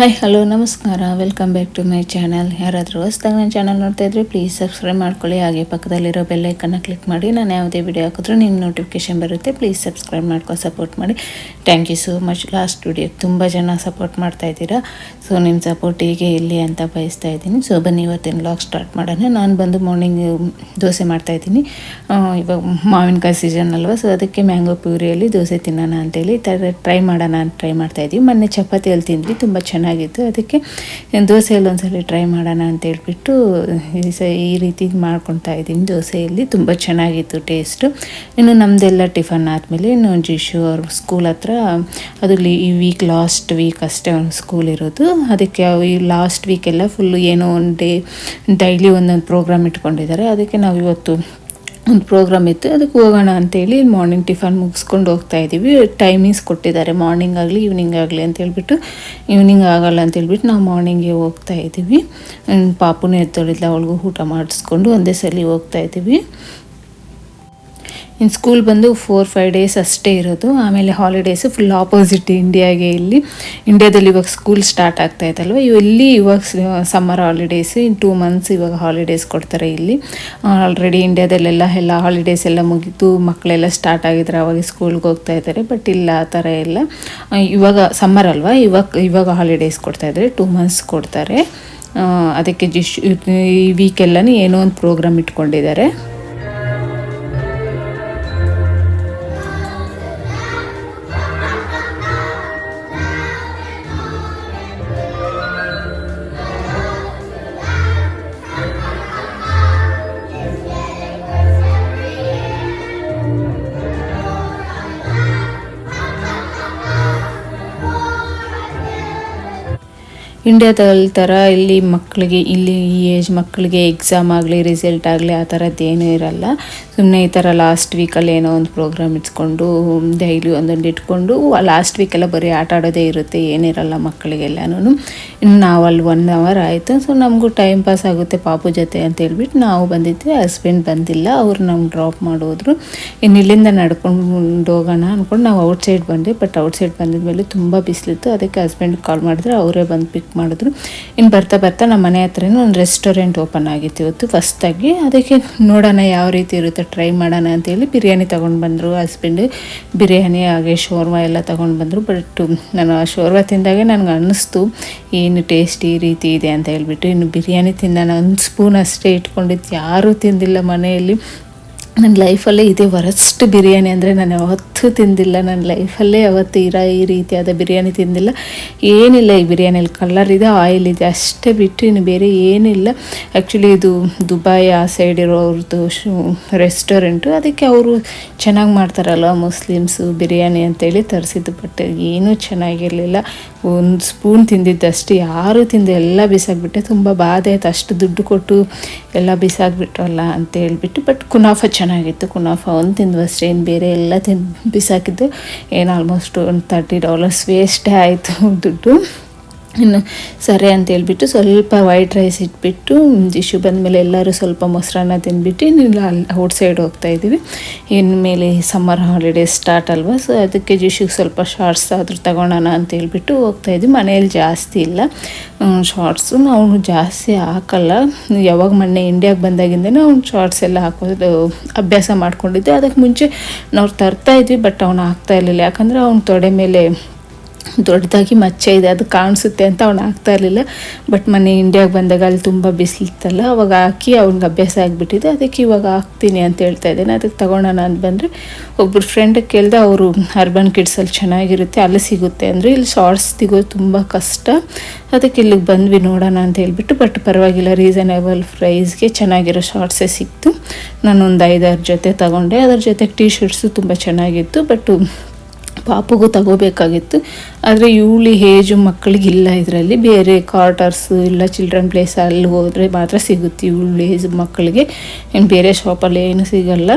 Hi hello ನಮಸ್ಕಾರ. Welcome back to my channel ಯಾರಾದರೂ ಹೊಸ್ದಾಗಿ ನನ್ನ ಚಾನಲ್ ನೋಡ್ತಾ ಇದ್ರೆ ಪ್ಲೀಸ್ ಸಬ್ಸ್ಕ್ರೈಬ್ ಮಾಡ್ಕೊಳ್ಳಿ. ಹಾಗೆ ಪಕ್ಕದಲ್ಲಿರೋ ಬೆಲ್ಲೈಕನ್ನ ಕ್ಲಿಕ್ ಮಾಡಿ. ನಾನು ಯಾವುದೇ ವಿಡಿಯೋ ಹಾಕಿದ್ರೂ ನಿಮ್ಗೆ ನೋಟಿಫಿಕೇಶನ್ ಬರುತ್ತೆ. ಪ್ಲೀಸ್ ಸಬ್ಸ್ಕ್ರೈಬ್ ಮಾಡ್ಕೊಂಡು ಸಪೋರ್ಟ್ ಮಾಡಿ. Thank you so much last video ತುಂಬ ಜನ ಸಪೋರ್ಟ್ ಮಾಡ್ತಾ ಇದ್ದೀರಾ. ಸೊ ನಿಮ್ಮ ಸಪೋರ್ಟ್ ಹೀಗೆ ಇಲ್ಲಿ ಅಂತ ಬಯಸ್ತಾ ಇದ್ದೀನಿ. ಸೊ ಬನ್ನಿ, ಇವತ್ತಿನ ಲಾಗ್ ಸ್ಟಾರ್ಟ್ ಮಾಡೋಣ. ನಾನು ಬಂದು ಮಾರ್ನಿಂಗ್ ದೋಸೆ ಮಾಡ್ತಾ ಇದ್ದೀನಿ. ಇವಾಗ ಮಾವಿನಕಾಯಿ ಸೀಸನ್ ಅಲ್ವಾ? ಸೊ ಅದಕ್ಕೆ ಮ್ಯಾಂಗೋ ಪ್ಯೂರಿಯಲ್ಲಿ ದೋಸೆ ತಿನ್ನೋಣ ಅಂತೇಳಿ ಟ್ರೈ ಮಾಡೋಣ ಅಂತ ಟ್ರೈ ಮಾಡ್ತಾ ಇದ್ದೀವಿ. ಮೊನ್ನೆ ಚಪಾತಿಯಲ್ಲಿ ತಿಂದ್ವಿ. ತುಂಬ ಚೆನ್ನಾಗಿತ್ತು. ಅದಕ್ಕೆ ದೋಸೆಯಲ್ಲಿ ಒಂದ್ಸಲ ಟ್ರೈ ಮಾಡೋಣ ಅಂತ ಹೇಳ್ಬಿಟ್ಟು, ಈ ರೀತಿ ಮಾಡ್ಕೊತಾ ಇದ್ದೀನಿ. ದೋಸೆಯಲ್ಲಿ ತುಂಬ ಚೆನ್ನಾಗಿತ್ತು ಟೇಸ್ಟು ಇನ್ನು ನಮ್ಮದೆಲ್ಲ ಟಿಫನ್ ಆದಮೇಲೆ ಇನ್ನು ಜಿಶು ಅವ್ರ ಸ್ಕೂಲ್ ಹತ್ರ ಅದು ಈ ವೀಕ್ ಲಾಸ್ಟ್ ವೀಕ್ ಅಷ್ಟೇ ಅವ್ನ ಸ್ಕೂಲ್ ಇರೋದು. ಅದಕ್ಕೆ ಈ ಲಾಸ್ಟ್ ವೀಕೆಲ್ಲ ಫುಲ್ಲು ಏನೋ ಒಂದು ಡೇ ಡೈಲಿ ಒಂದೊಂದು ಪ್ರೋಗ್ರಾಮ್ ಇಟ್ಕೊಂಡಿದ್ದಾರೆ. ಅದಕ್ಕೆ ನಾವು ಇವತ್ತು ಒಂದು ಪ್ರೋಗ್ರಾಮ್ ಇತ್ತು. ಅದಕ್ಕೆ ಹೋಗೋಣ ಅಂತೇಳಿ ಮಾರ್ನಿಂಗ್ ಟಿಫನ್ ಮುಗಿಸ್ಕೊಂಡು ಹೋಗ್ತಾ ಇದ್ದೀವಿ. ಟೈಮಿಂಗ್ಸ್ ಕೊಟ್ಟಿದ್ದಾರೆ. ಮಾರ್ನಿಂಗ್ ಆಗಲಿ ಈವ್ನಿಂಗ್ ಆಗಲಿ ಅಂತ ಹೇಳ್ಬಿಟ್ಟು ಈವ್ನಿಂಗ್ ಆಗಲ್ಲ ಅಂತ ಹೇಳ್ಬಿಟ್ಟು ನಾವು ಮಾರ್ನಿಂಗೇ ಹೋಗ್ತಾ ಇದ್ದೀವಿ. ಪಾಪುನೇ ಎತ್ತೊಳಿದ್ಲ ಅವಳಿಗೂ ಊಟ ಮಾಡಿಸ್ಕೊಂಡು ಒಂದೇ ಸಲ ಹೋಗ್ತಾ ಇದ್ದೀವಿ. ಇನ್ನು ಸ್ಕೂಲ್ ಬಂದು ಫೋರ್ ಫೈವ್ ಡೇಸ್ ಅಷ್ಟೇ ಇರೋದು. ಆಮೇಲೆ ಹಾಲಿಡೇಸು ಫುಲ್ ಆಪೋಸಿಟ್ ಇಂಡಿಯಾಗೆ ಇಲ್ಲಿ. ಇಂಡಿಯಾದಲ್ಲಿ ಇವಾಗ ಸ್ಕೂಲ್ ಸ್ಟಾರ್ಟ್ ಆಗ್ತಾ ಇತ್ತಲ್ವ ಇಲ್ಲಿ ಇವಾಗ summer holidays in two months ಇವಾಗ ಹಾಲಿಡೇಸ್ ಕೊಡ್ತಾರೆ ಇಲ್ಲಿ. ಆಲ್ರೆಡಿ ಇಂಡಿಯಾದಲ್ಲೆಲ್ಲ ಎಲ್ಲ ಹಾಲಿಡೇಸ್ ಎಲ್ಲ ಮುಗಿತು. ಮಕ್ಕಳೆಲ್ಲ ಸ್ಟಾರ್ಟ್ ಆಗಿದ್ರೆ ಅವಾಗ ಸ್ಕೂಲ್ಗೆ ಹೋಗ್ತಾ ಇದ್ದಾರೆ. ಬಟ್ ಇಲ್ಲ, ಆ ಥರ ಎಲ್ಲ ಇವಾಗ ಸಮ್ಮರ್ ಅಲ್ವಾ? ಇವಾಗ ಇವಾಗ ಹಾಲಿಡೇಸ್ ಕೊಡ್ತಾ ಇದ್ದಾರೆ. ಟೂ ಮಂತ್ಸ್ ಕೊಡ್ತಾರೆ. ಅದಕ್ಕೆ ಜಿಶ್ ಈ ವೀಕೆಲ್ಲನೂ ಏನೋ ಒಂದು ಪ್ರೋಗ್ರಾಮ್ ಇಟ್ಕೊಂಡಿದ್ದಾರೆ. ಇಂಡಿಯಾದಲ್ಲಿ ಥರ ಇಲ್ಲಿ ಮಕ್ಕಳಿಗೆ, ಇಲ್ಲಿ ಈ ಏಜ್ ಮಕ್ಕಳಿಗೆ ಎಕ್ಸಾಮ್ ಆಗಲಿ ರಿಸಲ್ಟ್ ಆಗಲಿ ಆ ಥರದ್ದು ಇರಲ್ಲ. ಸುಮ್ಮನೆ ಈ ಥರ ಲಾಸ್ಟ್ ವೀಕಲ್ಲಿ ಏನೋ ಒಂದು ಪ್ರೋಗ್ರಾಮ್ ಇಟ್ಕೊಂಡು ಡೈಲಿ ಒಂದೊಂದು ಇಟ್ಕೊಂಡು ಲಾಸ್ಟ್ ವೀಕೆಲ್ಲ ಬರೀ ಆಟ ಆಡೋದೇ ಇರುತ್ತೆ ಏನಿರಲ್ಲ ಮಕ್ಕಳಿಗೆಲ್ಲನೂ ಇನ್ನು ನಾವು ಅಲ್ಲಿ ಒನ್ ಅವರ್ ಆಯಿತು. ಸೊ ನಮಗೂ ಟೈಮ್ ಪಾಸ್ ಆಗುತ್ತೆ ಪಾಪು ಜೊತೆ ಅಂತ ಹೇಳ್ಬಿಟ್ಟು ನಾವು ಬಂದಿದ್ವಿ. ಹಸ್ಬೆಂಡ್ ಬಂದಿಲ್ಲ, ಅವರು ನಮ್ಗೆ ಡ್ರಾಪ್ ಮಾಡೋದ್ರು. ಇನ್ನು ಇಲ್ಲಿಂದ ನಡ್ಕೊಂಡು ಹೋಗೋಣ ಅಂದ್ಕೊಂಡು ನಾವು ಔಟ್ಸೈಡ್ ಬಂದೆ. ಬಟ್ ಔಟ್ಸೈಡ್ ಬಂದಿದ್ಮೇಲೆ ತುಂಬ ಬಿಸಿಲಿತ್ತು. ಅದಕ್ಕೆ ಹಸ್ಬೆಂಡ್ ಕಾಲ್ ಮಾಡಿದ್ರೆ. ಅವರೇ ಬಂದು ಪಿಕ್ ಮಾಡಿದ್ರು. ಇನ್ನು ಬರ್ತಾ ಬರ್ತಾ ನಮ್ಮ ಮನೆ ಹತ್ರನೂ ಒಂದು ರೆಸ್ಟೋರೆಂಟ್ ಓಪನ್ ಆಗಿತ್ತು ಇವತ್ತು. ಫಸ್ಟಾಗಿ ಅದಕ್ಕೆ ನೋಡೋಣ ಯಾವ ರೀತಿ ಇರುತ್ತೆ, ಟ್ರೈ ಮಾಡೋಣ ಅಂತೇಳಿ ಬಿರಿಯಾನಿ ತೊಗೊಂಡು ಬಂದರು. ಹಸ್ಬೆಂಡ್ ಬಿರಿಯಾನಿ, ಹಾಗೆ ಶೋರ್ಮ ಎಲ್ಲ ತೊಗೊಂಡು ಬಂದರು. ಬಟ್ ನಾನು ಆ ಶೋರ್ಮ ತಿಂದಾಗೆ ನನಗೆ ಅನ್ನಿಸ್ತು, ಏನು ಟೇಸ್ಟ್ ಈ ರೀತಿ ಇದೆ ಅಂತ ಹೇಳ್ಬಿಟ್ಟು. ಇನ್ನು ಬಿರಿಯಾನಿ ತಿಂದ ಒಂದು ಸ್ಪೂನ್ ಅಷ್ಟೇ ಇಟ್ಕೊಂಡಿದ್ದು. ಯಾರೂ ತಿಂದಿಲ್ಲ ಮನೆಯಲ್ಲಿ. ನನ್ನ ಲೈಫಲ್ಲೇ ಇದೇ ವರಸ್ಟ್ ಬಿರಿಯಾನಿ ಅಂದರೆ ನಾನು ಯಾವತ್ತೂ ತಿಂದಿಲ್ಲ. ನನ್ನ ಲೈಫಲ್ಲೇ ಯಾವತ್ತು ಇರೋ ಈ ರೀತಿಯಾದ ಬಿರಿಯಾನಿ ತಿಂದಿಲ್ಲ. ಏನಿಲ್ಲ ಈ ಬಿರಿಯಾನಿಯಲ್ಲಿ ಕಲರ್ ಇದೆ ಆಯಿಲ್ ಇದೆ, ಅಷ್ಟೇ ಬಿಟ್ಟು ಇನ್ನು ಬೇರೆ ಏನಿಲ್ಲ. ಆ್ಯಕ್ಚುಲಿ ಇದು ದುಬೈ ಆ ಸೈಡ್ ಇರೋರ್ದು ಶು ರೆಸ್ಟೋರೆಂಟು ಅದಕ್ಕೆ ಅವರು ಚೆನ್ನಾಗಿ ಮಾಡ್ತಾರಲ್ವ, ಮುಸ್ಲಿಮ್ಸು ಬಿರಿಯಾನಿ ಅಂತೇಳಿ ತರಿಸಿದ್ದು ಬಟ್ ಏನೂ ಚೆನ್ನಾಗಿರಲಿಲ್ಲ. ಒಂದು ಸ್ಪೂನ್ ತಿಂದಿದ್ದಷ್ಟು ಯಾರು ತಿಂದು ಎಲ್ಲ ಬಿಸಾಕ್ಬಿಟ್ಟೆ. ತುಂಬ ಬಾಧೆ ಆಯಿತು. ಅಷ್ಟು ದುಡ್ಡು ಕೊಟ್ಟು ಎಲ್ಲ ಬಿಸಾಕ್ಬಿಟ್ರಲ್ಲ ಅಂತ ಹೇಳ್ಬಿಟ್ಟು ಬಟ್ ಕುನಾಫ ಚೆನ್ನಾಗಿತ್ತು. ಕುನಾಫ ಒಂದು ತಿಂದು ಅಷ್ಟೇ. ಏನು ಬೇರೆ ಎಲ್ಲ ತಿಂದು ಬಿಸಾಕಿದ್ದು. ಏನು ಆಲ್ಮೋಸ್ಟ್ ಒಂದು ತರ್ಟಿ ಡಾಲರ್ಸ್ ವೇಸ್ಟೇ ಆಯಿತು ದುಡ್ಡು. ಇನ್ನು ಸರಿ ಅಂತ ಹೇಳ್ಬಿಟ್ಟು ಸ್ವಲ್ಪ ವೈಟ್ ರೈಸ್ ಇಟ್ಬಿಟ್ಟು ಜಿಶು ಬಂದಮೇಲೆ ಎಲ್ಲರೂ ಸ್ವಲ್ಪ ಮೊಸರನ್ನ ತಿಂದ್ಬಿಟ್ಟು ಇನ್ನು ಅಲ್ಲಿ ಔಟ್ ಸೈಡ್ ಹೋಗ್ತಾ ಇದ್ದೀವಿ. ಇನ್ಮೇಲೆ ಸಮ್ಮರ್ ಹಾಲಿಡೇಸ್ ಸ್ಟಾರ್ಟ್ ಅಲ್ವಾ? ಸೊ ಅದಕ್ಕೆ ಜಿಶುಗೆ ಸ್ವಲ್ಪ ಶಾರ್ಟ್ಸ್ ಆದರೂ ತಗೊಳ್ಳೋಣ ಅಂತ ಹೇಳ್ಬಿಟ್ಟು ಹೋಗ್ತಾ ಇದ್ವಿ ಮನೆಯಲ್ಲಿ ಜಾಸ್ತಿ ಇಲ್ಲ. ಶಾರ್ಟ್ಸು ಅವನು ಜಾಸ್ತಿ ಹಾಕಲ್ಲ. ಯಾವಾಗ ಮೊನ್ನೆ ಇಂಡಿಯಾಗೆ ಬಂದಾಗಿಂದನೇ ಅವ್ನು ಶಾರ್ಟ್ಸ್ ಎಲ್ಲ ಹಾಕೋದು, ಅಭ್ಯಾಸ ಮಾಡ್ಕೊಂಡಿದ್ದೆ. ಅದಕ್ಕೆ ಮುಂಚೆ ನಾವು ತರ್ತಾ ಇದ್ವಿ ಬಟ್ ಅವ್ನು ಹಾಕ್ತಾ ಇರಲಿಲ್ಲ. ಯಾಕಂದರೆ ಅವ್ನ ತೊಡೆ ಮೇಲೆ ದೊಡ್ಡದಾಗಿ ಮಚ್ಚ ಇದೆ, ಅದು ಕಾಣಿಸುತ್ತೆ ಅಂತ ಅವ್ನು ಹಾಕ್ತಾ ಇರಲಿಲ್ಲ. ಬಟ್ ಮೊನ್ನೆ ಇಂಡಿಯಾಗೆ ಬಂದಾಗ ಅಲ್ಲಿ ತುಂಬ ಬಿಸಿಲಿತ್ತಲ್ಲ ಅವಾಗ ಹಾಕಿ ಅವ್ನಿಗೆ ಅಭ್ಯಾಸ ಆಗಿಬಿಟ್ಟಿದೆ. ಅದಕ್ಕೆ ಇವಾಗ ಹಾಕ್ತೀನಿ ಅಂತ ಹೇಳ್ತಾ ಇದ್ದೇನೆ. ಅದಕ್ಕೆ ತೊಗೊಳೋಣ ಅಂತ ಬಂದರೆ ಒಬ್ಬರು ಫ್ರೆಂಡಿಗೆ ಕೇಳಿದೆ ಅವರು ಅರ್ಬನ್ ಕಿಡ್ಸಲ್ಲಿ ಚೆನ್ನಾಗಿರುತ್ತೆ, ಅಲ್ಲಿ ಸಿಗುತ್ತೆ ಅಂದರೆ. ಇಲ್ಲಿ ಶಾರ್ಟ್ಸ್ ಸಿಗೋದು ತುಂಬ ಕಷ್ಟ. ಅದಕ್ಕೆ ಇಲ್ಲಿಗೆ ಬಂದ್ವಿ ನೋಡೋಣ ಅಂತ ಹೇಳ್ಬಿಟ್ಟು ಬಟ್ ಪರವಾಗಿಲ್ಲ ರೀಸನೇಬಲ್ ಪ್ರೈಸ್ಗೆ ಚೆನ್ನಾಗಿರೋ ಶಾರ್ಟ್ಸೇ ಸಿಕ್ತು. ನಾನು ಒಂದು ಐದಾರು ಜೊತೆ ತಗೊಂಡೆ. ಅದ್ರ ಜೊತೆಗೆ ಟೀ ಶರ್ಟ್ಸು ತುಂಬ ಚೆನ್ನಾಗಿತ್ತು ಬಟ್ ಪಾಪುಗೂ ತಗೋಬೇಕಾಗಿತ್ತು. ಆದರೆ ಇವಳಿ ಏಜು ಮಕ್ಕಳಿಗಿಲ್ಲ ಇದರಲ್ಲಿ. ಬೇರೆ ಕ್ವಾರ್ಟರ್ಸು ಇಲ್ಲ ಚಿಲ್ಡ್ರನ್ ಪ್ಲೇಸ್ ಅಲ್ಲಿ ಹೋದರೆ ಮಾತ್ರ ಸಿಗುತ್ತೆ ಇವಳು ಏಜ್ ಮಕ್ಕಳಿಗೆ. ಇನ್ನು ಬೇರೆ ಶಾಪಲ್ಲಿ ಏನು ಸಿಗಲ್ಲ.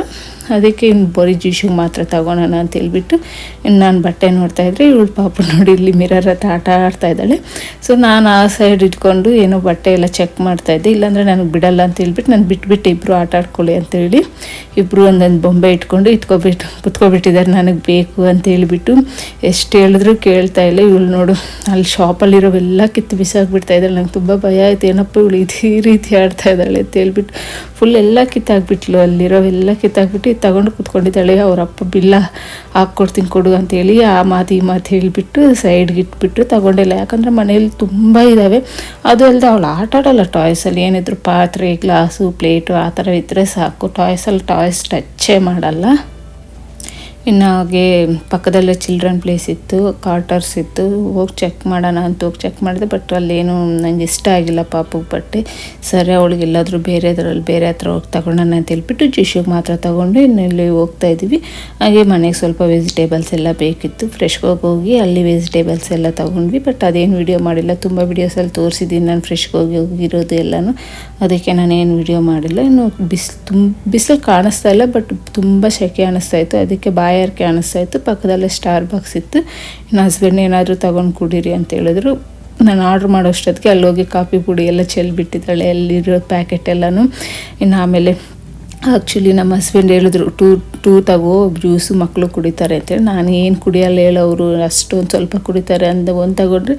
ಅದಕ್ಕೆ ಇನ್ನು ಬರೀ ಜ್ಯೂಶಿಗೆ ಮಾತ್ರ ತಗೊಳೋಣ ಅಂತ ಹೇಳ್ಬಿಟ್ಟು ಇನ್ನು ನಾನು ಬಟ್ಟೆ ನೋಡ್ತಾ ಇದ್ರೆ ಇವಳು ಪಾಪ ನೋಡಿ ಇಲ್ಲಿ ಮಿರರ್ ಹತ್ರ ಆಟ ಆಡ್ತಾ ಇದ್ದಾಳೆ. ಸೊ ನಾನು ಆ ಸೈಡ್ ಇಟ್ಕೊಂಡು ಏನೋ ಬಟ್ಟೆ ಎಲ್ಲ ಚೆಕ್ ಮಾಡ್ತಾ ಇದ್ದೆ. ಇಲ್ಲಾಂದರೆ ನನಗೆ ಬಿಡಲ್ಲ ಅಂತ ಹೇಳ್ಬಿಟ್ಟು ನಾನು ಬಿಟ್ಬಿಟ್ಟು ಇಬ್ಬರು ಆಟ ಆಡ್ಕೊಳ್ಳಿ ಅಂತೇಳಿ ಇಬ್ಬರು ಒಂದೊಂದು ಬೊಂಬೆ ಇಟ್ಕೊಂಡು ಇಟ್ಕೊಬಿಟ್ಟು ಕುತ್ಕೊಬಿಟ್ಟಿದ್ದಾರೆ. ನನಗೆ ಬೇಕು ಅಂತ ಹೇಳ್ಬಿಟ್ಟು ಹೇಳ್ಬಿಟ್ಟು ಎಷ್ಟು ಹೇಳಿದ್ರು ಕೇಳ್ತಾ ಇಲ್ಲ. ಇವಳು ನೋಡು, ಅಲ್ಲಿ ಶಾಪಲ್ಲಿರೋವೆಲ್ಲ ಕಿತ್ತು ಬಿಸಾಕ್ಬಿಡ್ತಾ ಇದ್ದಾಳೆ. ನಂಗೆ ತುಂಬ ಭಯ ಆಯ್ತು. ಏನಪ್ಪ ಇವಳು ಇದೇ ರೀತಿ ಆಡ್ತಾ ಇದ್ದಾಳೆ ಅಂತ ಹೇಳ್ಬಿಟ್ಟು ಫುಲ್ ಎಲ್ಲ ಕಿತ್ತಾಕ್ಬಿಟ್ಲು. ಅಲ್ಲಿರೋವೆಲ್ಲ ಕಿತ್ತಾಕ್ಬಿಟ್ಟು ತಗೊಂಡು ಕೂತ್ಕೊಂಡಿದ್ದಾಳೆ. ಅವ್ರ ಅಪ್ಪ ಬಿಲ್ಲ ಹಾಕ್ಕೊಡ್ತೀನಿ ಕೊಡು ಅಂತೇಳಿ ಆ ಮಾತು ಈ ಮಾತು ಹೇಳಿಬಿಟ್ಟು ಸೈಡ್ಗೆ ಇಟ್ಬಿಟ್ಟು ತಗೊಂಡಿಲ್ಲ. ಯಾಕಂದರೆ ಮನೇಲಿ ತುಂಬ ಇದ್ದಾವೆ ಅದು ಅಲ್ಲದೆ ಅವಳು ಆಟ ಆಡೋಲ್ಲ. ಟಾಯ್ಸಲ್ಲಿ ಏನಿದ್ರು ಪಾತ್ರೆ ಗ್ಲಾಸು ಪ್ಲೇಟು ಆ ಥರ ಇದ್ದರೆ ಸಾಕು. ಟಾಯ್ಸಲ್ಲಿ ಟಾಯ್ಸ್ ಟಚ್ಚೇ ಮಾಡಲ್ಲ. ಇನ್ನು ಹಾಗೆ ಪಕ್ಕದಲ್ಲೇ ಚಿಲ್ಡ್ರನ್ ಪ್ಲೇಸ್ ಇತ್ತು ಕಾರ್ಟರ್ಸ್ ಇತ್ತು. ಹೋಗಿ ಚೆಕ್ ಮಾಡೋಣ ಅಂತ ಹೋಗಿ ಚೆಕ್ ಮಾಡಿದೆ ಬಟ್ ಅಲ್ಲೇನು ನನಗೆ ಇಷ್ಟ ಆಗಿಲ್ಲ ಪಾಪಗೆ ಬಟ್ಟೆ ಸರಿ ಅವಳಿಗೆ ಎಲ್ಲಾದರೂ ಬೇರೆದ್ರಲ್ಲಿ ಬೇರೆ ಹತ್ರ ಹೋಗಿ ತಗೊಳ್ಳೋಣ ಅಂತ ಹೇಳ್ಬಿಟ್ಟು ಜಿಶುಗೆ ಮಾತ್ರ ತಗೊಂಡು ಇನ್ನು ಇಲ್ಲಿ ಹೋಗ್ತಾ ಇದ್ವಿ ಹಾಗೆ ಮನೆಗೆ ಸ್ವಲ್ಪ ವೆಜಿಟೇಬಲ್ಸ್ ಎಲ್ಲ ಬೇಕಿತ್ತು. ಫ್ರೆಶ್ಗೆ ಹೋಗಿ ಅಲ್ಲಿ ವೆಜಿಟೇಬಲ್ಸ್ ಎಲ್ಲ ತಗೊಂಡ್ವಿ ಬಟ್ ಅದೇನು ವಿಡಿಯೋ ಮಾಡಿಲ್ಲ. ತುಂಬ ವಿಡಿಯೋಸಲ್ಲಿ ತೋರಿಸಿದ್ದೀನಿ ನಾನು ಫ್ರೆಶ್ಗೆ ಹೋಗಿ ಹೋಗಿರೋದು ಎಲ್ಲನೂ. ಅದಕ್ಕೆ ನಾನೇನು ವಿಡಿಯೋ ಮಾಡಿಲ್ಲ. ಇನ್ನು ಬಿಸಿಲು ತುಂಬ ಬಿಸಿಲು ಕಾಣಿಸ್ತಾ ಇಲ್ಲ ಬಟ್ ತುಂಬ ಸೆಕೆ ಅನ್ನಿಸ್ತಾ ಇತ್ತು. ಅದಕ್ಕೆ ಅನ್ನಿಸ್ತಾ ಇತ್ತು ಪಕ್ಕದಲ್ಲೇ ಸ್ಟಾರ್ ಬಾಕ್ಸ್ ಇತ್ತು. ಇನ್ನು ಹಸ್ಬೆಂಡ್ ಏನಾದರೂ ತೊಗೊಂಡು ಕುಡೀರಿ ಅಂತ ಹೇಳಿದ್ರು. ನಾನು ಆರ್ಡ್ರ್ ಮಾಡೋಷ್ಟೊತ್ತಿಗೆ ಅಲ್ಲಿ ಹೋಗಿ ಕಾಫಿ ಪುಡಿ ಎಲ್ಲ ಚೆಲ್ಬಿಟ್ಟಿದ್ದಾಳೆ ಅಲ್ಲಿರೋ ಪ್ಯಾಕೆಟ್ ಎಲ್ಲನೂ. ಇನ್ನು ಆಮೇಲೆ ಆ್ಯಕ್ಚುಲಿ ನಮ್ಮ ಹಸ್ಬೆಂಡ್ ಹೇಳಿದ್ರು, ಟೂ ಟೂ ತಗೋ ಜ್ಯೂಸು ಮಕ್ಕಳು ಕುಡಿತಾರೆ ಅಂತೇಳಿ ನಾನು ಏನು ಕುಡಿಯಲ್ಲ ಹೇಳೋರು ಅಷ್ಟೊಂದು ಸ್ವಲ್ಪ ಕುಡಿತಾರೆ ಅಂದ ಒಂದು ತಗೊಂಡ್ರೆ.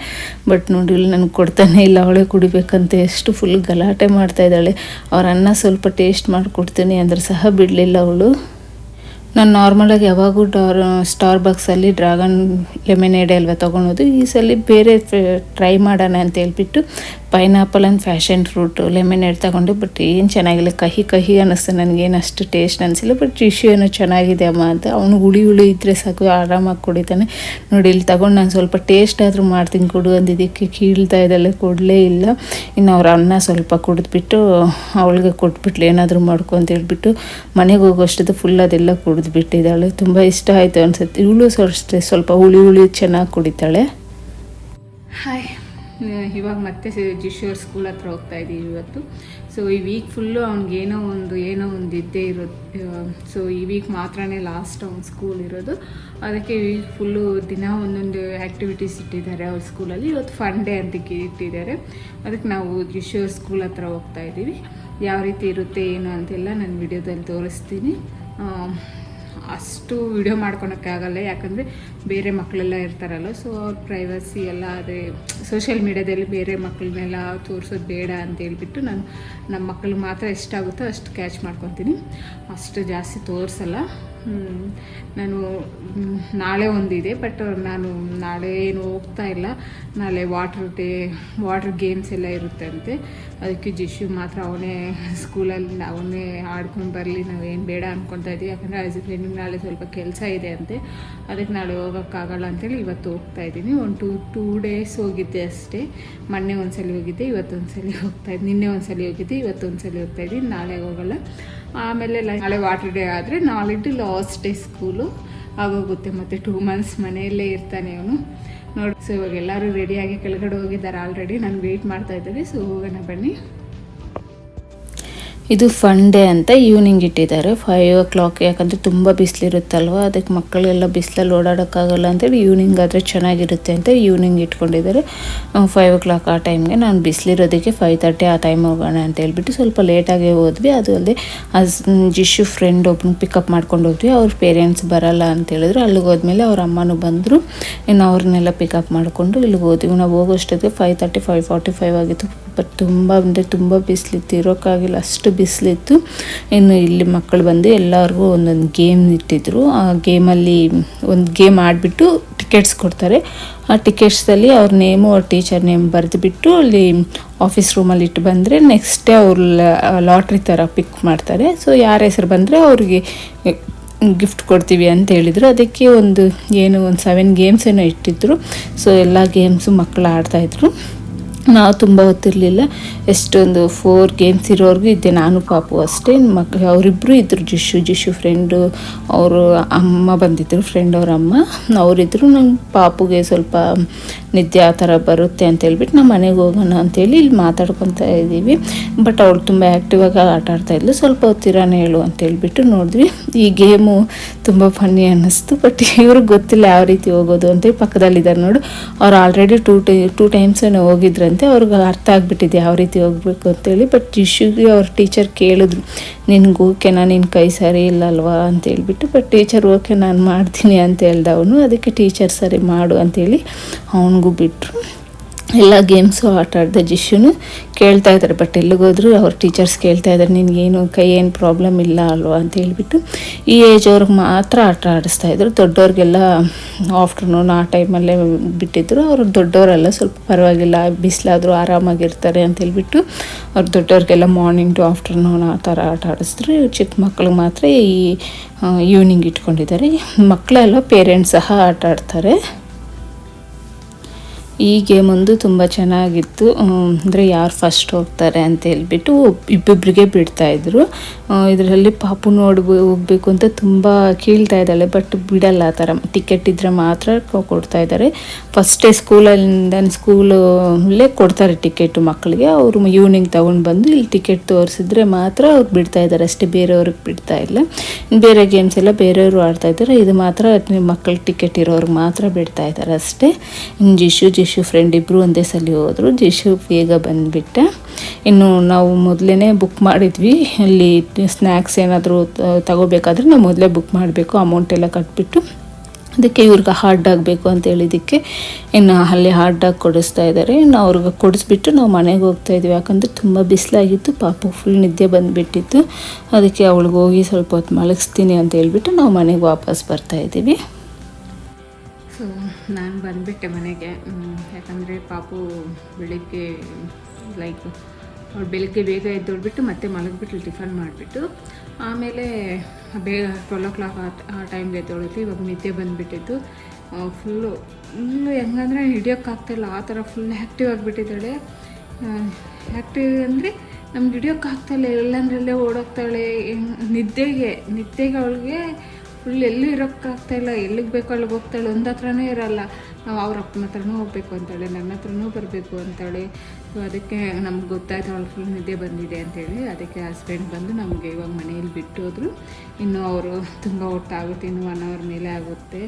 ಬಟ್ ನೋಡಿ ನನಗೆ ಕೊಡ್ತಾನೆ ಇಲ್ಲ, ಅವಳೇ ಕುಡಿಬೇಕಂತ. ಎಷ್ಟು ಫುಲ್ ಗಲಾಟೆ ಮಾಡ್ತಾ ಇದ್ದಾಳೆ. ಅವ್ರ ಅನ್ನ ಸ್ವಲ್ಪ ಟೇಸ್ಟ್ ಮಾಡಿಕೊಡ್ತೀನಿ ಅಂದ್ರೆ ಸಹ ಬಿಡಲಿಲ್ಲ ಅವಳು. ನಾನು ನಾರ್ಮಲಾಗಿ ಯಾವಾಗೂ ಡಾರ್ ಸ್ಟಾರ್ ಬಾಕ್ಸಲ್ಲಿ ಡ್ರ್ಯಾಗನ್ ಲೆಮನೇಡ್ ಅಲ್ವಾ ತೊಗೊಳೋದು. ಈ ಸಲ ಬೇರೆ ಟ್ರೈ ಮಾಡೋಣ ಅಂತ ಹೇಳ್ಬಿಟ್ಟು pineapple and passion fruit, lemonade ತಗೊಂಡು ಬಟ್ ಏನು ಚೆನ್ನಾಗಿಲ್ಲ. ಕಹಿ ಕಹಿ ಅನ್ನಿಸ್ತು ನನಗೇನು ಅಷ್ಟು ಟೇಸ್ಟ್ ಅನಿಸಿಲ್ಲ. ಬಟ್ ಇಶ್ಯೂ ಏನೋ ಚೆನ್ನಾಗಿದೆ ಅಮ್ಮ ಅಂತ. ಅವನು ಹುಳಿ ಹುಳಿ ಇದ್ದರೆ ಸಾಕು, ಆರಾಮಾಗಿ ಕುಡಿತಾನೆ. ನೋಡಿ, ಇಲ್ಲಿ ತಗೊಂಡು ನಾನು ಸ್ವಲ್ಪ ಟೇಸ್ಟ್ ಆದರೂ ಮಾಡ್ತೀನಿ ಕೊಡು ಅಂದಿದ್ದಕ್ಕೆ ಕೀಳ್ತಾ ಇದ್ದಲ್ಲ ಕೊಡಲೇ ಇಲ್ಲ. ಇನ್ನು ಅವ್ರ ಅನ್ನ ಸ್ವಲ್ಪ ಕುಡಿದ್ಬಿಟ್ಟು, ಅವಳಿಗೆ ಕೊಟ್ಬಿಟ್ಲು, ಏನಾದರೂ ಮಾಡ್ಕೊ ಅಂತ ಹೇಳ್ಬಿಟ್ಟು ಮನೆಗೆ ಹೋಗೋಷ್ಟದ್ದು ಫುಲ್ ಅದೆಲ್ಲ ಕುಡಿದ್ಬಿಟ್ಟಿದ್ದಾಳೆ. ತುಂಬ ಇಷ್ಟ ಆಯಿತು ಅನಿಸುತ್ತೆ. ಇವಳು ಅಷ್ಟೇ ಸ್ವಲ್ಪ ಹುಳಿ ಹುಳಿ ಚೆನ್ನಾಗಿ ಕುಡಿತಾಳೆ. ಹಾಯ್ ಇವಾಗ ಮತ್ತೆ ಜಿಶೋರ್ ಸ್ಕೂಲ್ ಹತ್ರ ಹೋಗ್ತಾ ಇದ್ದೀವಿ ಇವತ್ತು. ಸೊ ಈ ವೀಕ್ ಫುಲ್ಲು ಅವ್ನಿಗೆ ಏನೋ ಒಂದು ಏನೋ ಒಂದು ಇದ್ದೇ ಇರೋದು ಸೊ ಈ ವೀಕ್ ಮಾತ್ರನೇ ಲಾಸ್ಟ್ ಅವ್ನ ಸ್ಕೂಲ್ ಇರೋದು. ಅದಕ್ಕೆ ವೀಕ್ ಫುಲ್ಲು ದಿನ ಒಂದೊಂದು ಆ್ಯಕ್ಟಿವಿಟೀಸ್ ಇಟ್ಟಿದ್ದಾರೆ ಅವ್ರ ಸ್ಕೂಲಲ್ಲಿ ಇವತ್ತು ಫನ್ ಡೇ ಅಂತ ಇಟ್ಟಿದ್ದಾರೆ. ಅದಕ್ಕೆ ನಾವು ಜಿಶೋರ್ ಸ್ಕೂಲ್ ಹತ್ರ ಹೋಗ್ತಾ ಇದ್ದೀವಿ. ಯಾವ ರೀತಿ ಇರುತ್ತೆ, ಏನು ಅಂತೆಲ್ಲ ನಾನು ವಿಡಿಯೋದಲ್ಲಿ ತೋರಿಸ್ತೀನಿ. ಅಷ್ಟು ವಿಡಿಯೋ ಮಾಡ್ಕೊಳಕ್ಕಾಗಲ್ಲ. ಯಾಕಂದರೆ ಬೇರೆ ಮಕ್ಕಳೆಲ್ಲ ಇರ್ತಾರಲ್ಲ ಸೊ ಅವ್ರ ಪ್ರೈವಸಿ ಎಲ್ಲ ಅದೇ ಸೋಷಿಯಲ್ ಮೀಡ್ಯಾದಲ್ಲಿ ಬೇರೆ ಮಕ್ಕಳನ್ನೆಲ್ಲ ತೋರಿಸೋದು ಬೇಡ ಅಂತ ಹೇಳ್ಬಿಟ್ಟು ನಾನು ನಮ್ಮ ಮಕ್ಕಳು ಮಾತ್ರ ಎಷ್ಟಾಗುತ್ತೋ ಅಷ್ಟು ಕ್ಯಾಚ್ ಮಾಡ್ಕೊತೀನಿ. ಅಷ್ಟು ಜಾಸ್ತಿ ತೋರಿಸಲ್ಲ. ನಾನು ನಾಳೆ ಒಂದಿದೆ ಬಟ್ ನಾನು ನಾಳೆ ಏನು ಹೋಗ್ತಾ ಇಲ್ಲ. ನಾಳೆ ವಾಟರ್ ಡೇ ವಾಟರ್ ಗೇಮ್ಸ್ ಎಲ್ಲ ಇರುತ್ತೆ ಅಂತೆ ಅದಕ್ಕೆ ಜಿಶು ಮಾತ್ರ ಅವನೇ ಸ್ಕೂಲಲ್ಲಿ ಅವನೇ ಆಡ್ಕೊಂಡು ಬರಲಿ, ನಾವೇನು ಬೇಡ ಅನ್ಕೊತಾ ಇದ್ದೀವಿ ಯಾಕಂದರೆ ಹಸ್ಬೆಂಡಿಗೆ ನಾಳೆ ಸ್ವಲ್ಪ ಕೆಲಸ ಇದೆ ಅಂತೆ. ಅದಕ್ಕೆ ನಾಳೆ ಹೋಗೋಕ್ಕಾಗಲ್ಲ ಅಂತೇಳಿ ಇವತ್ತು ಹೋಗ್ತಾ ಇದ್ದೀನಿ. ಒಂದು ಟೂ ಟೂ ಡೇಸ್ ಹೋಗಿದ್ದೆ ಅಷ್ಟೇ. ಮೊನ್ನೆ ಒಂದ್ಸಲಿ ಹೋಗಿದ್ದೆ ಇವತ್ತೊಂದ್ಸಲಿ ಹೋಗ್ತಾ ಇದ್ದೆ ನಿನ್ನೆ ಒಂದ್ಸಲಿ ಹೋಗಿದ್ದೆ ಇವತ್ತೊಂದ್ಸಲಿ ಹೋಗ್ತಾ ಇದ್ದೀನಿ. ನಾಳೆ ಹೋಗಲ್ಲ. ಆಮೇಲೆ ನಾಳೆ ವಾಟರ್ ಡೇ ಆದರೆ ನಾಳಿದ್ದು ಲಾಸ್ಟ್ ಡೇ ಸ್ಕೂಲು ಆಗೋಗುತ್ತೆ ಮತ್ತು ಟೂ ಮಂತ್ಸ್ ಮನೆಯಲ್ಲೇ ಇರ್ತಾನೆ ಅವನು. ನೋಡಿ ಸೊ ಇವಾಗ ಎಲ್ಲರೂ ರೆಡಿಯಾಗಿ ಕೆಳಗಡೆ ಹೋಗಿದ್ದಾರೆ ಆಲ್ರೆಡಿ ನಾನು ವೆಯ್ಟ್ ಮಾಡ್ತಾ ಇದ್ದೀನಿ. ಸೊ ಹೋಗೋಣ ಬನ್ನಿ. ಇದು ಫನ್ ಡೇ ಅಂತ ಈವ್ನಿಂಗ್ ಇಟ್ಟಿದ್ದಾರೆ. ಫೈವ್ ಓ ಕ್ಲಾಕ್ ಯಾಕಂದರೆ ತುಂಬ ಬಿಸಿಲಿರುತ್ತಲ್ವ? ಅದಕ್ಕೆ ಮಕ್ಕಳೆಲ್ಲ ಬಿಸಿಲಲ್ಲಿ ಓಡಾಡೋಕ್ಕಾಗಲ್ಲ ಅಂತೇಳಿ ಈವ್ನಿಂಗ್ ಆದರೆ ಚೆನ್ನಾಗಿರುತ್ತೆ ಅಂತ ಈವ್ನಿಂಗ್ ಇಟ್ಕೊಂಡಿದ್ದಾರೆ. ಫೈವ್ ಓ ಕ್ಲಾಕ್ ಆ ಟೈಮ್ಗೆ ನಾನು ಬಿಸಿಲಿರೋದಕ್ಕೆ ಫೈವ್ ತರ್ಟಿ ಆ ಟೈಮ್ ಹೋಗೋಣ ಅಂತ ಹೇಳ್ಬಿಟ್ಟು ಸ್ವಲ್ಪ ಲೇಟಾಗೆ ಹೋದ್ವಿ. ಅದು ಅಲ್ಲದೆ ಅಸ್ ಜಿಶು ಫ್ರೆಂಡ್ ಒಬ್ಬನ ಪಿಕಪ್ ಮಾಡ್ಕೊಂಡು ಹೋದ್ವಿ. ಅವ್ರ ಪೇರೆಂಟ್ಸ್ ಬರಲ್ಲ ಅಂತ ಹೇಳಿದ್ರು. ಅಲ್ಲಿಗೆ ಹೋದ್ಮೇಲೆ ಅವ್ರ ಅಮ್ಮನೂ ಬಂದರು. ಇನ್ನು ಅವ್ರನ್ನೆಲ್ಲ ಪಿಕಪ್ ಮಾಡಿಕೊಂಡು ಇಲ್ಲಿಗೆ ಹೋದ್ವಿ. ನಾವು ಹೋಗೋಷ್ಟೊತ್ತಿಗೆ five thirty five forty five ಆಗಿತ್ತು. ಬಟ್ ತುಂಬ, ಅಂದರೆ ತುಂಬ ಬಿಸಿಲಿತ್ತು. ಇರೋಕ್ಕಾಗಿಲ್ಲ. ಅಷ್ಟು ಬಿಸಿಲಿತ್ತು. ಇನ್ನು ಇಲ್ಲಿ ಮಕ್ಕಳು ಬಂದು ಎಲ್ಲರಿಗೂ ಒಂದೊಂದು ಗೇಮ್ ಇಟ್ಟಿದ್ರು. ಆ ಗೇಮಲ್ಲಿ ಒಂದು ಗೇಮ್ ಆಡಿಬಿಟ್ಟು ಟಿಕೆಟ್ಸ್ ಕೊಡ್ತಾರೆ. ಆ ಟಿಕೆಟ್ಸಲ್ಲಿ ಅವ್ರ ನೇಮು, ಅವ್ರ ಟೀಚರ್ ನೇಮ್ ಬರೆದುಬಿಟ್ಟು ಅಲ್ಲಿ ಆಫೀಸ್ ರೂಮಲ್ಲಿ ಇಟ್ಟು ಬಂದರೆ ನೆಕ್ಸ್ಟ್ ಡೇ ಅವ್ರು ಲಾಟ್ರಿ ಥರ ಪಿಕ್ ಮಾಡ್ತಾರೆ. ಸೊ ಯಾರ ಹೆಸರು ಬಂದರೆ ಅವ್ರಿಗೆ ಗಿಫ್ಟ್ ಕೊಡ್ತೀವಿ ಅಂತ ಹೇಳಿದರು. ಅದಕ್ಕೆ ಒಂದು ಏನು, ಒಂದು ಸೆವೆನ್ ಗೇಮ್ಸ್ ಏನೋ ಇಟ್ಟಿದ್ರು. ಸೊ ಎಲ್ಲ ಗೇಮ್ಸು ಮಕ್ಕಳು ಆಡ್ತಾಯಿದ್ರು ನಾವು ತುಂಬ ಹೊತ್ತಿರಲಿಲ್ಲ. ಎಷ್ಟೊಂದು ಫೋರ್ ಗೇಮ್ಸ್ ಇರೋರ್ಗೂ ಇದ್ದೆ. ನಾನು ಪಾಪು ಅಷ್ಟೇ. ಮಕ್ ಅವರಿಬ್ಬರು ಇದ್ದರು ಜಿಶು ಜಿಶು ಫ್ರೆಂಡು ಅವರು ಅಮ್ಮ ಬಂದಿದ್ದರು ಫ್ರೆಂಡ್ ಅವ್ರ ಅಮ್ಮ. ಅವರಿದ್ದರು ನಮ್ಮ ಪಾಪುಗೆ ಸ್ವಲ್ಪ ನಿದ್ದೆ ಆ ಥರ ಬರುತ್ತೆ ಅಂತೇಳ್ಬಿಟ್ಟು ನಮ್ಮ ಮನೆಗೆ ಹೋಗೋಣ ಅಂತೇಳಿ ಇಲ್ಲಿ ಮಾತಾಡ್ಕೊತಾ ಇದ್ದೀವಿ. ಬಟ್ ಅವಳು ತುಂಬ ಆ್ಯಕ್ಟಿವಾಗಿ ಆಟ ಆಡ್ತಾ ಇದ್ಲು. ಸ್ವಲ್ಪ ಹೊತ್ತಿರಾನೇ ಹೇಳು ಅಂತ ಹೇಳ್ಬಿಟ್ಟು ನೋಡಿದ್ವಿ. ಈ ಗೇಮು ತುಂಬ ಫನ್ನಿ ಅನ್ನಿಸ್ತು. ಬಟ್ ಇವ್ರಿಗೆ ಗೊತ್ತಿಲ್ಲ ಯಾವ ರೀತಿ ಹೋಗೋದು ಅಂತೇಳಿ ಪಕ್ಕದಲ್ಲಿದ್ದಾರೆ ನೋಡು. ಅವ್ರು already two tie two times ಹೋಗಿದ್ರಂತೆ. ಹೋಗ್ಬೇಕಂತೆ ಅವ್ರಿಗೆ ಅರ್ಥ ಆಗಿಬಿಟ್ಟಿದೆ ಯಾವ ರೀತಿ ಹೋಗ್ಬೇಕು ಅಂತೇಳಿ. ಬಟ್ ಇಶ್ಯೂಗೆ ಅವ್ರ ಟೀಚರ್ ಕೇಳಿದ್ರು ನಿನ್ಗೆ ಓಕೆನಾ ನಿನ್ನ ಕೈ ಸರಿ ಇಲ್ಲ ಅಲ್ವಾ ಅಂತ ಹೇಳಿಬಿಟ್ಟು ಬಟ್ ಟೀಚರ್ ಓಕೆ, ನಾನು ಮಾಡ್ತೀನಿ ಅಂತ ಹೇಳ್ದ ಅವನು ಅದಕ್ಕೆ ಟೀಚರ್ ಸರಿ ಮಾಡು ಅಂತೇಳಿ ಅವನಿಗೂ ಬಿಟ್ಟರು ಎಲ್ಲ ಗೇಮ್ಸು ಆಟ ಆಡಿದೆ ಜಿಶುನು ಕೇಳ್ತಾ ಇದ್ದಾರೆ. ಬಟ್ ಎಲ್ಲಿಗೋದ್ರು ಅವ್ರ ಟೀಚರ್ಸ್ ಕೇಳ್ತಾ ಇದ್ದಾರೆ ನಿನಗೇನು ಕೈ ಏನು ಪ್ರಾಬ್ಲಮ್ ಇಲ್ಲ ಅಲ್ವಾ? ಅಂತ ಹೇಳ್ಬಿಟ್ಟು ಈ ಏಜ್ ಅವ್ರಿಗೆ ಮಾತ್ರ ಆಟ ಆಡಿಸ್ತಾ ಇದ್ರು. ದೊಡ್ಡವ್ರಿಗೆಲ್ಲ ಆಫ್ಟರ್ನೂನ್ ಆ ಟೈಮಲ್ಲೇ ಬಿಟ್ಟಿದ್ರು. ಅವರು ದೊಡ್ಡವರೆಲ್ಲ ಸ್ವಲ್ಪ ಪರವಾಗಿಲ್ಲ, ಬಿಸಿಲಾದರೂ ಆರಾಮಾಗಿರ್ತಾರೆ ಅಂತ ಹೇಳ್ಬಿಟ್ಟು ಅವ್ರು ದೊಡ್ಡವ್ರಿಗೆಲ್ಲ ಮಾರ್ನಿಂಗ್ ಟು ಆಫ್ಟರ್ನೂನ್ ಆ ಥರ ಆಟ ಆಡಿಸಿದ್ರು. ಚಿಕ್ಕ ಮಕ್ಳಿಗೆ ಮಾತ್ರ ಈ ಈವ್ನಿಂಗ್ ಇಟ್ಕೊಂಡಿದ್ದಾರೆ. ಮಕ್ಕಳೆಲ್ಲ ಪೇರೆಂಟ್ಸ್ ಸಹ ಆಟ ಆಡ್ತಾರೆ. ಈ ಗೇಮ್ ಒಂದು ತುಂಬ ಚೆನ್ನಾಗಿತ್ತು. ಅಂದರೆ ಯಾರು ಫಸ್ಟ್ ಹೋಗ್ತಾರೆ ಅಂತ ಹೇಳ್ಬಿಟ್ಟು ಇಬ್ಬಿಬ್ಬರಿಗೆ ಬಿಡ್ತಾಯಿದ್ರು ಇದರಲ್ಲಿ ಪಾಪು ನೋಡಿ ಹೋಗ್ಬೇಕು ಅಂತ ತುಂಬ ಕೀಳ್ತಾ ಇದ್ದಾಳೆ ಬಟ್ ಬಿಡಲ್ಲ ಆ ಥರ. ಟಿಕೆಟ್ ಇದ್ದರೆ ಮಾತ್ರ ಕೊಡ್ತಾ ಇದ್ದಾರೆ. ಫಸ್ಟೇ ಸ್ಕೂಲಲ್ಲಿಂದ ಸ್ಕೂಲಲ್ಲೇ ಕೊಡ್ತಾರೆ ಟಿಕೆಟು ಮಕ್ಕಳಿಗೆ ಅವರು ಈವ್ನಿಂಗ್ ತೊಗೊಂಡು ಬಂದು ಇಲ್ಲಿ ಟಿಕೆಟ್ ತೋರಿಸಿದ್ರೆ ಮಾತ್ರ ಅವ್ರು ಬಿಡ್ತಾ ಇದ್ದಾರೆ. ಅಷ್ಟೇ ಬೇರೆಯವ್ರಿಗೆ ಬಿಡ್ತಾ ಇಲ್ಲ. ಬೇರೆ ಗೇಮ್ಸ್ ಎಲ್ಲ ಬೇರೆಯವರು ಆಡ್ತಾ ಇದ್ದಾರೆ. ಇದು ಮಾತ್ರ ಮಕ್ಕಳಿಗೆ ಟಿಕೆಟ್ ಇರೋರಿಗೆ ಮಾತ್ರ ಬಿಡ್ತಾ ಇದ್ದಾರೆ ಅಷ್ಟೇ. ಇಂಜಿಶು ಜಿಶು ಜಿಶು ಫ್ರೆಂಡ್ ಇಬ್ಬರು ಒಂದೇ ಸಲ ಹೋದರು. ಜಿಶು ಬೇಗ ಬಂದುಬಿಟ್ಟ. ಇನ್ನು ನಾವು ಮೊದಲೇ ಬುಕ್ ಮಾಡಿದ್ವಿ. ಅಲ್ಲಿ ಸ್ನ್ಯಾಕ್ಸ್ ಏನಾದರೂ ತಗೋಬೇಕಾದ್ರೆ ನಾವು ಮೊದಲೇ ಬುಕ್ ಮಾಡಬೇಕು ಅಮೌಂಟ್ ಎಲ್ಲ ಕಟ್ಬಿಟ್ಟು. ಅದಕ್ಕೆ ಇವ್ರಿಗೆ ಹಾರ್ಡ್ ಆಗಬೇಕು ಅಂತ ಹೇಳಿದ್ದಕ್ಕೆ ಇನ್ನು ಅಲ್ಲಿ ಹಾರ್ಡಾಗಿ ಕೊಡಿಸ್ತಾ ಇದ್ದಾರೆ ಇನ್ನು ಅವ್ರಿಗೆ ಕೊಡಿಸ್ಬಿಟ್ಟು ನಾವು ಮನೆಗೆ ಹೋಗ್ತಾ ಇದ್ವಿ. ಯಾಕಂದರೆ ತುಂಬ ಬಿಸಿಲಾಗಿತ್ತು. ಪಾಪ ಫುಲ್ ನಿದ್ದೆ ಬಂದುಬಿಟ್ಟಿತ್ತು. ಅದಕ್ಕೆ ಅವಳಿಗೆ ಹೋಗಿ ಸ್ವಲ್ಪ ಹೊತ್ತು ಮಲಗಿಸ್ತೀನಿ ಅಂತ ಹೇಳ್ಬಿಟ್ಟು ನಾವು ಮನೆಗೆ ವಾಪಸ್ ಬರ್ತಾಯಿದ್ದೀವಿ ಸೊ ನಾನು ಬಂದುಬಿಟ್ಟೆ ಮನೆಗೆ ಯಾಕಂದರೆ ಪಾಪು ಬೆಳಿಗ್ಗೆ ಲೈಕ್ ಅವಳು ಬೆಳಿಗ್ಗೆ ಬೇಗ ಎದ್ದೊಳ್ಬಿಟ್ಟು ಮತ್ತೆ ಮಲಗಿಬಿಟ್ಟು ಟಿಫನ್ ಮಾಡಿಬಿಟ್ಟು, ಆಮೇಲೆ ಬೇಗ ಟ್ವೆಲ್ ಓ ಕ್ಲಾಕ್ ಆ ಟೈಮ್ಗೆ ಎದ್ದೊಳಿದ್ವಿ ಇವಾಗ ನಿದ್ದೆ ಬಂದುಬಿಟ್ಟಿದ್ದು. ಫುಲ್ಲು ಫುಲ್ಲು ಹೆಂಗಂದ್ರೆ ಹಿಡಿಯೋಕ್ಕಾಗ್ತಾಯಿಲ್ಲ ಆ ಥರ ಫುಲ್ ಆ್ಯಕ್ಟಿವ್ ಆಗಿಬಿಟ್ಟಿದ್ದಾಳೆ. ಆ್ಯಕ್ಟಿವ್ ಅಂದರೆ ನಮ್ಗೆ ಹಿಡಿಯೋಕ್ಕಾಗ್ತಾಯಿಲ್ಲ ಎಲ್ಲಂದ್ರಲ್ಲೇ ಓಡೋಗ್ತಾಳೆ, ನಿದ್ದೆಗೆ ನಿದ್ದೆಗೆ ಅವಳಿಗೆ ಫುಲ್ ಎಲ್ಲೂ ಇರೋಕ್ಕಾಗ್ತಾಯಿಲ್ಲ ಎಲ್ಲಿಗೆ ಬೇಕೋ ಅಲ್ಲಿಗೆ ಹೋಗ್ತಾಳೆ, ಒಂದು ಹತ್ರನೇ ಇರಲ್ಲ. ನಾವು ಅವ್ರ ಅಪ್ಪನ ಹತ್ರನೂ ಹೋಗ್ಬೇಕು ಅಂತೇಳಿ ನನ್ನ ಹತ್ರನೂ ಬರಬೇಕು ಅಂತೇಳಿ. ಸೊ ಅದಕ್ಕೆ ನಮ್ಗೆ ಗೊತ್ತಾಯ್ತು ಅವಳು ಫುಲ್ ನಿದ್ದೆ ಬಂದಿದೆ ಅಂತೇಳಿ. ಅದಕ್ಕೆ ಹಸ್ಬೆಂಡ್ ಬಂದು ನಮಗೆ ಇವಾಗ ಮನೆಯಲ್ಲಿ ಬಿಟ್ಟು ಹೋದ್ರು ಇನ್ನು ಅವರು ತುಂಬ ಹೊತ್ತಾಗುತ್ತೆ, ಇನ್ನು ಒನ್ ಅವರ್ ಮೇಲೆ ಆಗುತ್ತೆ.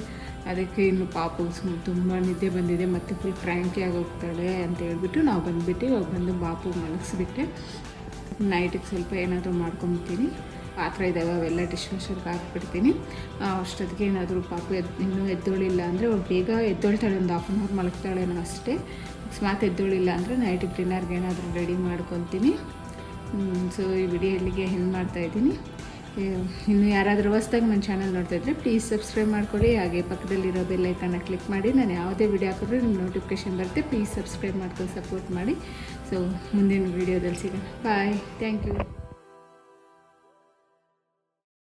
ಅದಕ್ಕೆ ಇನ್ನು ಪಾಪು ತುಂಬ ನಿದ್ದೆ ಬಂದಿದೆ, ಮತ್ತು ಫುಲ್ ಕ್ರ್ಯಾಂಕಿ ಹೋಗ್ತಾಳೆ ಅಂತ ಹೇಳ್ಬಿಟ್ಟು ನಾವು ಬಂದುಬಿಟ್ಟು ಇವಾಗ ಬಂದು ಬಾಪು ಮಲಗಿಸ್ಬಿಟ್ಟೆ. ನೈಟಿಗೆ ಸ್ವಲ್ಪ ಏನಾದರೂ ಮಾಡ್ಕೊಂಬಿಡ್ತೀನಿ ಪಾತ್ರೆ ಇದ್ದಾವೆ ಅವೆಲ್ಲ ಡಿಶ್ ವಾಷರ್ಗೆ ಹಾಕ್ಬಿಡ್ತೀನಿ ಅಷ್ಟೊತ್ತಿಗೆ ಏನಾದರೂ ಪಾಪು ಎದ್, ಇನ್ನೂ ಎದ್ದೋಳಿಲ್ಲ ಅಂದರೆ ಬೇಗ ಎದ್ದೋಳ್ತಾಳೆ, ಒಂದು ಹಾಫ್ ಆನ್ ಅವರ್ ಮಲಗ್ತಾಳೇನೋ ಅಷ್ಟೇ. ಅಕಸ್ಮಾತ್ ಎದ್ದೋಳಿಲ್ಲ ಅಂದರೆ ನೈಟ್ ಡಿನ್ನರ್ಗೆ ಏನಾದರೂ ರೆಡಿ ಮಾಡ್ಕೊತೀನಿ. ಸೊ ಈ ವಿಡಿಯೋ ಇಲ್ಲಿಗೆ ಹೆಂಗೆ ಮಾಡ್ತಾಯಿದ್ದೀನಿ ಇನ್ನು ಯಾರಾದರೂ ಹೊಸ್ದಾಗಿ ನನ್ನ ಚಾನಲ್ ನೋಡ್ತಾ ಇದ್ದರೆ ಪ್ಲೀಸ್ ಸಬ್ಸ್ಕ್ರೈಬ್ ಮಾಡ್ಕೊಳ್ಳಿ ಹಾಗೆ ಪಕ್ಕದಲ್ಲಿರೋ ಬೆಲ್ ಐಕನ್ನ ಕ್ಲಿಕ್ ಮಾಡಿ. ನಾನು ಯಾವುದೇ ವಿಡಿಯೋ ಹಾಕಿದ್ರೆ ನಿಮ್ಗೆ ನೋಟಿಫಿಕೇಶನ್ ಬರುತ್ತೆ. ಪ್ಲೀಸ್ ಸಬ್ಸ್ಕ್ರೈಬ್ ಮಾಡ್ಕೊಂಡು ಸಪೋರ್ಟ್ ಮಾಡಿ. ಸೊ ಮುಂದಿನ ವೀಡಿಯೋದಲ್ಲಿ ಸಿಗೋಣ. Bye thank you